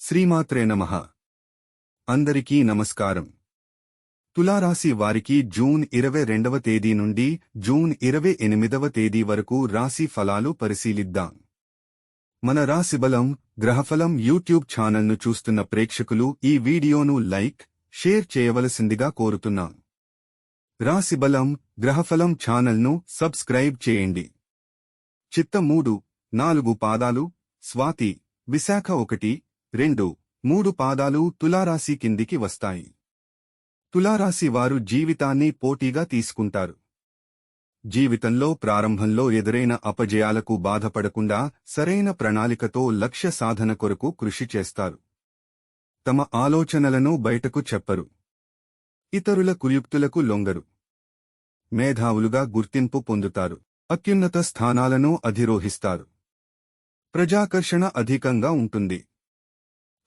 శ్రీమాత్రే నమః. అందరికీ నమస్కారం. తులారాశి వారికి జూన్ ఇరవై రెండవ తేదీ నుండి జూన్ ఇరవై ఎనిమిదవ తేదీ వరకు రాశి ఫలాలు పరిశీలిద్దాం. మన రాశిబలం గ్రహఫలం యూట్యూబ్ ఛానల్ను చూస్తున్న ప్రేక్షకులు ఈ వీడియోను లైక్ షేర్ చేయవలసిందిగా కోరుతున్నాం. రాశిబలం గ్రహఫలం ఛానల్ను సబ్స్క్రైబ్ చేయండి. చిత్త మూడు నాలుగు పాదాలు స్వాతి విశాఖ ఒకటి రెండు మూడు పాదాలు తులారాశి కిందికి వస్తాయి. తులారాశి వారు జీవితాన్ని పోటీగా తీసుకుంటారు. జీవితంలో ప్రారంభంలో ఎదురైన అపజయాలకు బాధపడకుండా సరైన ప్రణాళికతో లక్ష్య సాధన కొరకు కృషి చేస్తారు. తమ ఆలోచనలను బయటకు చెప్పరు. ఇతరుల కుయుక్తులకు లొంగరు. మేధావులుగా గుర్తింపు పొందుతారు. అత్యున్నత స్థానాలను అధిరోహిస్తారు. ప్రజాకర్షణ అధికంగా ఉంటుంది.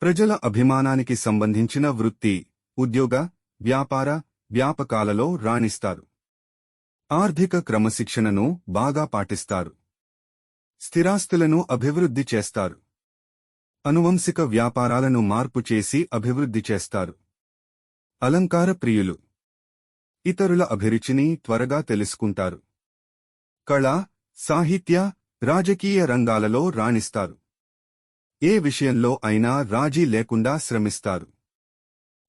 ప్రజల అభిమానానికి సంబంధించిన వృత్తి ఉద్యోగ వ్యాపార వ్యాపకాలలో రాణిస్తారు. ఆర్థిక క్రమశిక్షణను బాగా పాటిస్తారు. స్థిరాస్తులను అభివృద్ధి చేస్తారు. అనువంశిక వ్యాపారాలను మార్పు చేసి అభివృద్ధి చేస్తారు. అలంకార ప్రియులు. ఇతరుల అభిరుచిని త్వరగా తెలుసుకుంటారు. కళ సాహిత్య రాజకీయ రంగాలలో రాణిస్తారు. ఏ విషయంలో అయినా రాజీ లేకుండా శ్రమిస్తారు.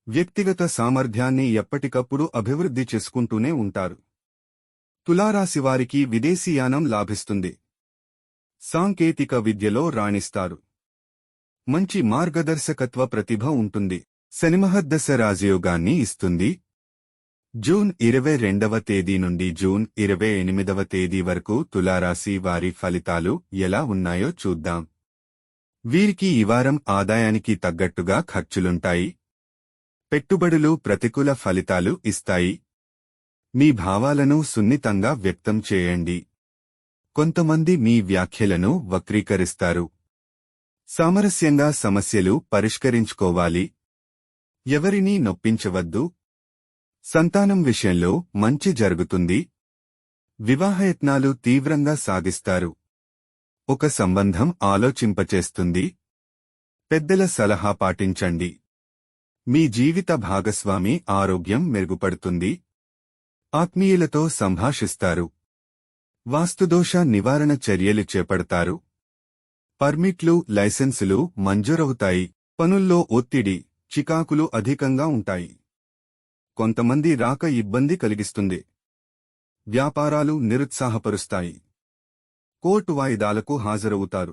వ్యక్తిగత సామర్థ్యాన్ని ఎప్పటికప్పుడు అభివృద్ధి చేసుకుంటూనే ఉంటారు. తులారాశివారికి విదేశీయానం లాభిస్తుంది. సాంకేతిక విద్యలో రాణిస్తారు. మంచి మార్గదర్శకత్వ ప్రతిభ ఉంటుంది. శనిమహద్దశ రాజయోగాన్ని ఇస్తుంది. జూన్ ఇరవై రెండవ తేదీ నుండి జూన్ ఇరవై ఎనిమిదవ తేదీ వరకు తులారాశి వారి ఫలితాలు ఎలా ఉన్నాయో చూద్దాం. వీరికి ఈ వారం ఆదాయానికి తగ్గట్టుగా ఖర్చులుంటాయి. పెట్టుబడులు ప్రతికూల ఫలితాలు ఇస్తాయి. మీ భావాలను సున్నితంగా వ్యక్తం చేయండి. కొంతమంది మీ వ్యాఖ్యలను వక్రీకరిస్తారు. సామరస్యంగా సమస్యలు పరిష్కరించుకోవాలి. ఎవరినీ నొప్పించవద్దు. సంతానం విషయంలో మంచి జరుగుతుంది. వివాహయత్నాలు తీవ్రంగా సాగిస్తారు. ఒక సంబంధం ఆలోచింపచేస్తుంది. పెద్దల సలహా పాటించండి. మీ జీవిత భాగస్వామి ఆరోగ్యం మెరుగుపడుతుంది. ఆత్మీయులతో సంభాషిస్తారు. వాస్తుదోష నివారణ చర్యలు చేపడతారు. పర్మిట్లు లైసెన్సులు మంజూరవుతాయి. పనుల్లో ఒత్తిడి చికాకులు అధికంగా ఉంటాయి. కొంతమంది రాక ఇబ్బంది కలిగిస్తుంది. వ్యాపారాలు నిరుత్సాహపరుస్తాయి. కోర్టు వాయిదాలకు హాజరవుతారు.